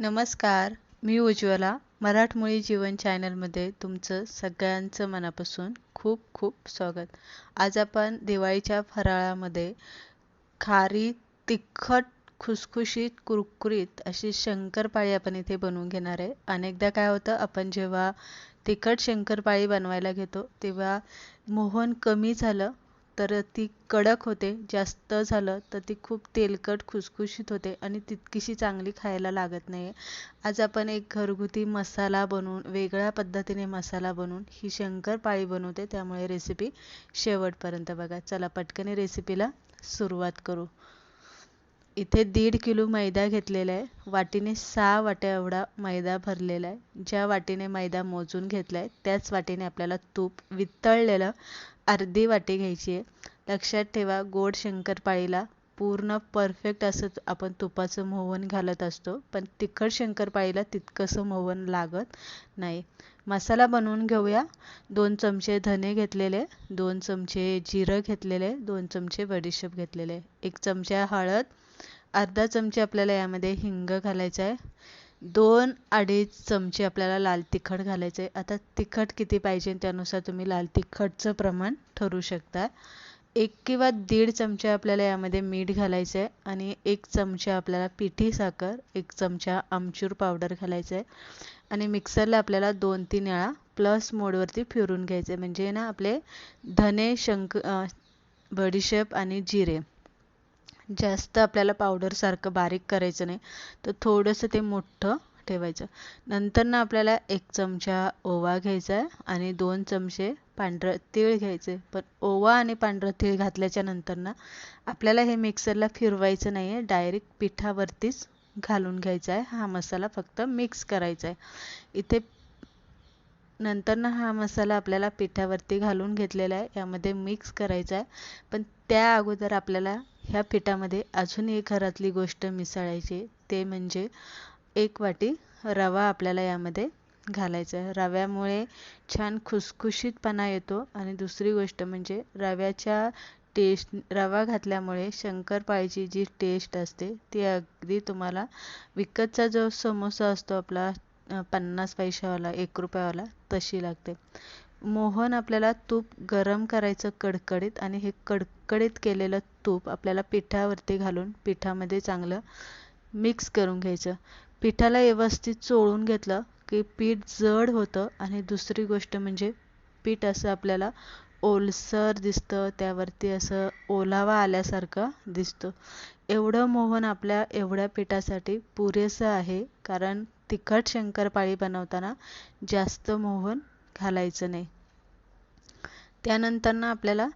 नमस्कार मी उज्ज्वला मराठमोळी जीवन चॅनलमध्ये तुमचं सगळ्यांचं मनापासून खूप खूप स्वागत. आज आपण दिवाळीच्या फराळामध्ये खारी तिखट खुसखुशीत कुरकुरीत अशी शंकरपाळी आपण इथे बनवून घेणार आहे. अनेकदा काय होतं आपण जेव्हा तिखट शंकरपाळी बनवायला घेतो तेव्हा मोहन कमी झालं तर ती कडक होते जास्त झालं तर ती खूप तेलकट खुसखुशीत होते आणि तितकीशी चांगली खायला लागत नाही आज आपण एक घरगुती मसाला बनवून वेगळ्या पद्धतीने मसाला बनवून ही शंकरपाळी बनवते. त्यामुळे रेसिपी शेवटपर्यंत बघा. चला पटकन रेसिपीला सुरुवात करू. इथे दीड किलो मैदा घेतलेला आहे. वाटीने सहा वाट्या एवढा मैदा भरलेला आहे. ज्या वाटीने मैदा मोजून घेतला आहे त्याच वाटीने आपल्याला तूप वितळलेलं अर्धी वाटी घ्यायची आहे. लक्षात ठेवा गोड शंकरपाळीला पूर्ण परफेक्ट असं आपण तुपाचं मोहन घालत असतो पण तिखट शंकरपाळीला तितकंसं मोहन लागत नाही. मसाला बनवून घेऊया. दोन चमचे धने घेतलेले दोन चमचे जिरं घेतलेले दोन चमचे बडीशेप घेतलेले. एक चमचा हळद अर्धा चमचे आपल्याला यामध्ये हिंग घालायचं आहे. दोन अडीच चमचे आपल्याला लाल तिखट घालायचं आहे. आता तिखट किती पाहिजे त्यानुसार तुम्ही लाल तिखटचं प्रमाण ठरवू शकता. एक किंवा दीड चमचा आपल्याला यामध्ये मीठ घालायचं आहे आणि एक चमचा आपल्याला पिठी साखर एक चमचा आमचूर पावडर घालायचं आहे. आणि मिक्सरला आपल्याला दोन तीन वेळा प्लस मोडवरती फिरून घ्यायचं आहे. म्हणजे ना आपले धने शंक बडीशेप आणि जिरे जास्त आपल्याला पावडरसारखं बारीक करायचं नाही. तर थोडंसं ते मोठं ठेवायचं. नंतर ना आपल्याला एक चमचा ओवा घ्यायचा आहे आणि दोन चमचे पांढरं तीळ घ्यायचे पण ओवा आणि पांढरं तीळ घातल्याच्या नंतर ना आपल्याला हे मिक्सरला फिरवायचं नाही आहे डायरेक्ट पिठावरतीच घालून घ्यायचा आहे. हा मसाला फक्त मिक्स करायचा आहे. इथे नंतर ना हा मसाला आपल्याला पिठावरती घालून घेतलेला आहे. यामध्ये मिक्स करायचा आहे. पण त्या अगोदर आपल्याला ह्या पिठामध्ये अजून एक घरातली गोष्ट मिसळायची ते म्हणजे एक वाटी रवा आपल्याला यामध्ये घालायचा आहे. रव्यामुळे छान खुसखुशीतपणा येतो आणि दुसरी गोष्ट म्हणजे रव्याच्या टेस्ट रवा घातल्यामुळे शंकरपाळीची जी टेस्ट असते ती अगदी तुम्हाला विकतचा जो समोसा असतो आपला पन्नास पैशावाला एक रुपयावाला तशी लागते. मोहन आपल्याला तूप गरम करायचं कडकडीत आणि हे कडकडीत केलेलं तूप आपल्याला पिठावरती घालून पिठामध्ये चांगलं मिक्स करून घ्यायचं. पिठाला व्यवस्थित चोळून घेतलं की पीठ जड होतं आणि दुसरी गोष्ट म्हणजे पीठ असं आपल्याला ओलसर दिसतं त्यावरती असं ओलावा आल्यासारखं दिसतं. एवढं मोहन आपल्या एवढ्या पिठासाठी पुरेसं आहे कारण तिखट शंकरपाळी बनवताना जास्त मोहन घालायचं नाही. त्यानंतर ना आपल्याला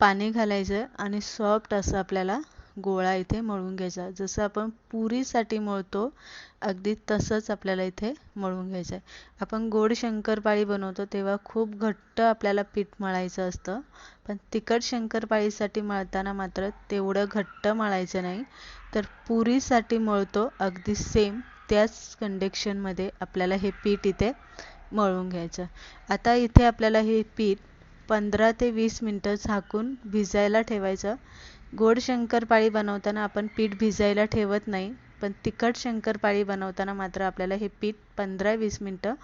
पाणी घालायचं आणि सॉफ्ट असं आपल्याला गोळा इथे मळून घ्यायचा. जसं आपण पुरीसाठी मळतो अगदी तसंच आपल्याला इथे मळून घ्यायचं आहे. आपण गोड शंकरपाळी बनवतो तेव्हा खूप घट्ट आपल्याला पीठ मळायचं असतं. पण तिखट शंकरपाळीसाठी मळताना मात्र तेवढं घट्ट मळायचं नाही. तर पुरीसाठी मळतो अगदी सेम त्याच कंडेक्शनमध्ये आपल्याला हे पीठ इथे मळून घ्यायचं. आता इथे आपल्याला हे पीठ पंधरा ते वीस मिनटं झाकून भिजायला ठेवायचं. गोड शंकरपाळी बनवताना आपण पीठ भिजायला ठेवत नाही. पण तिखट शंकरपाळी बनवताना मात्र आपल्याला हे पीठ पंधरा वीस मिनटं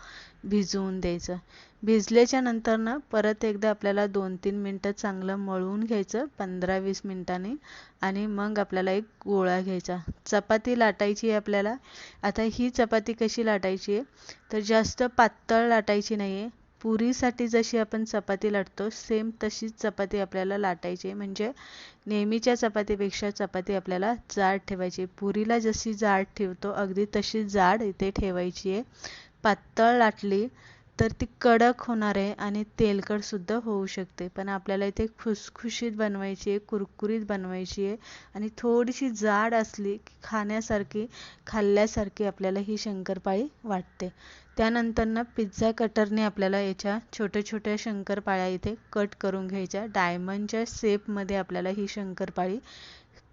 भिजवून द्यायचं. भिजल्याच्या नंतर ना परत एकदा आपल्याला दोन तीन मिनटं चांगलं मळून घ्यायचं पंधरा वीस मिनटांनी. आणि मग आपल्याला एक गोळा घ्यायचा. चपाती लाटायची आहे आपल्याला. आता ही चपाती कशी लाटायची आहे? तर जास्त पातळ लाटायची नाही आहे पुरीसाठी जशी आपण चपाती लाटतो सेम तशीच चपाती आपल्याला लाटायची. म्हणजे नेहमीच्या चपातीपेक्षा चपाती आपल्याला जाड ठेवायची. पुरीला जशी जाड ठेवतो अगदी तशी जाड इथे ठेवायची आहे. पातळ लाटली तर ती कडक होणार आहे आणि तेलकटसुद्धा होऊ शकते. पण आपल्याला इथे खुसखुशीत बनवायची आहे कुरकुरीत बनवायची आहे आणि थोडीशी जाड असली की खाण्यासारखी खाल्ल्यासारखी आपल्याला ही शंकरपाळी वाटते. त्यानंतर ना पिझ्झा कटरने आपल्याला याच्या छोट्या छोट्या शंकरपाळ्या इथे कट करून घ्यायच्या. डायमंडच्या शेपमध्ये आपल्याला ही शंकरपाळी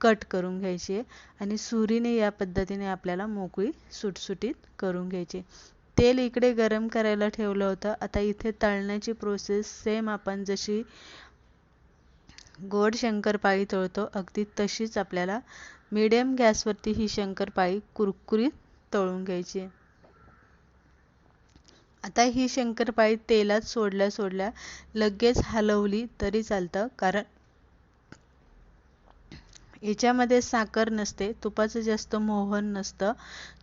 कट करून घ्यायची आहे आणि सुरीने या पद्धतीने आपल्याला मोकळी सुटसुटीत करून घ्यायची तेल इकडे गरम करायला ठेवलं होतं. आता इथे तळण्याची प्रोसेस सेम आपण जशी गोड शंकरपाळी तळतो अगदी तशीच आपल्याला मिडियम गॅसवरती ही शंकरपाळी कुरकुरीत तळून घ्यायची आता ही शंकरपाळी तेलात सोडल्या सोडल्या लगेच हलवली तरी चालतं. कारण याच्यामध्ये साखर नसते तुपाचं जास्त मोहन नसतं.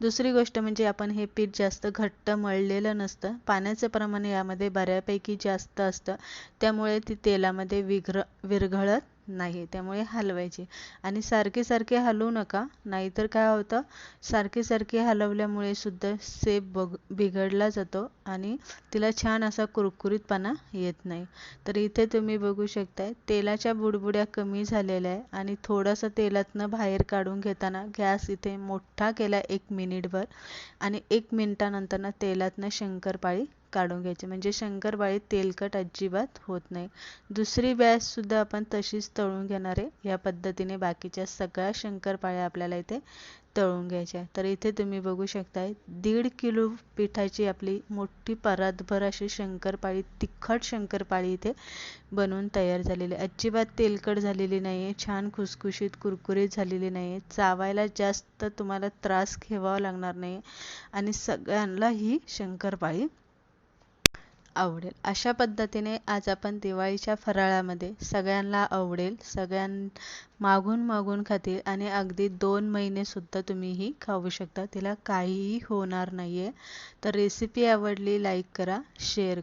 दुसरी गोष्ट म्हणजे आपण हे पीठ जास्त घट्ट मळलेलं नसतं. पाण्याचं प्रमाण यामध्ये बऱ्यापैकी जास्त असतं. त्यामुळे ती तेलामध्ये विघ्र विरघळत नाही त्यामुळे हलवायची. आणि सारखे सारखे हलवू नका नाहीतर काय होतं सारखे सारखे हलवल्यामुळे सुद्धा सेप बग बिघडला जातो आणि तिला छान असा कुरकुरीतपणा येत नाही. तर इथे तुम्ही बघू शकताय तेलाच्या बुडबुड्या कमी झालेल्या आहे आणि थोडंसं तेलातनं बाहेर काढून घेताना गॅस इथे मोठा केला एक मिनिटभर आणि एक मिनिटानंतरनं तेलातनं शंकरपाळी काढून घ्यायचे. म्हणजे शंकरपाळी तेलकट अजिबात होत नाही. दुसरी बॅचसुद्धा आपण तशीच तळून घेणार आहे. या पद्धतीने बाकीच्या सगळ्या शंकरपाळ्या आपल्याला इथे तळून घ्यायच्या तर इथे तुम्ही बघू शकताय दीड किलो पिठाची आपली मोठी परातभर अशी शंकरपाळी तिखट शंकरपाळी इथे बनवून तयार झालेली अजिबात तेलकट झालेली नाही आहे छान खुसखुशीत कुरकुरीत झालेली नाही आहे चावायला जास्त तुम्हाला त्रास घ्यावा लागणार नाही आणि सगळ्यांना ही शंकरपाळी आवडेल. अशा पद्धतीने आज आपण दिवाळीच्या फराळामध्ये सगळ्यांना आवडेल सगळ्यां मागून मागून खातील आणि अगदी दोन महिनेसुद्धा तुम्ही ही खाऊ शकता. तिला काहीही होणार नाही आहे तर रेसिपी आवडली लाईक करा शेअर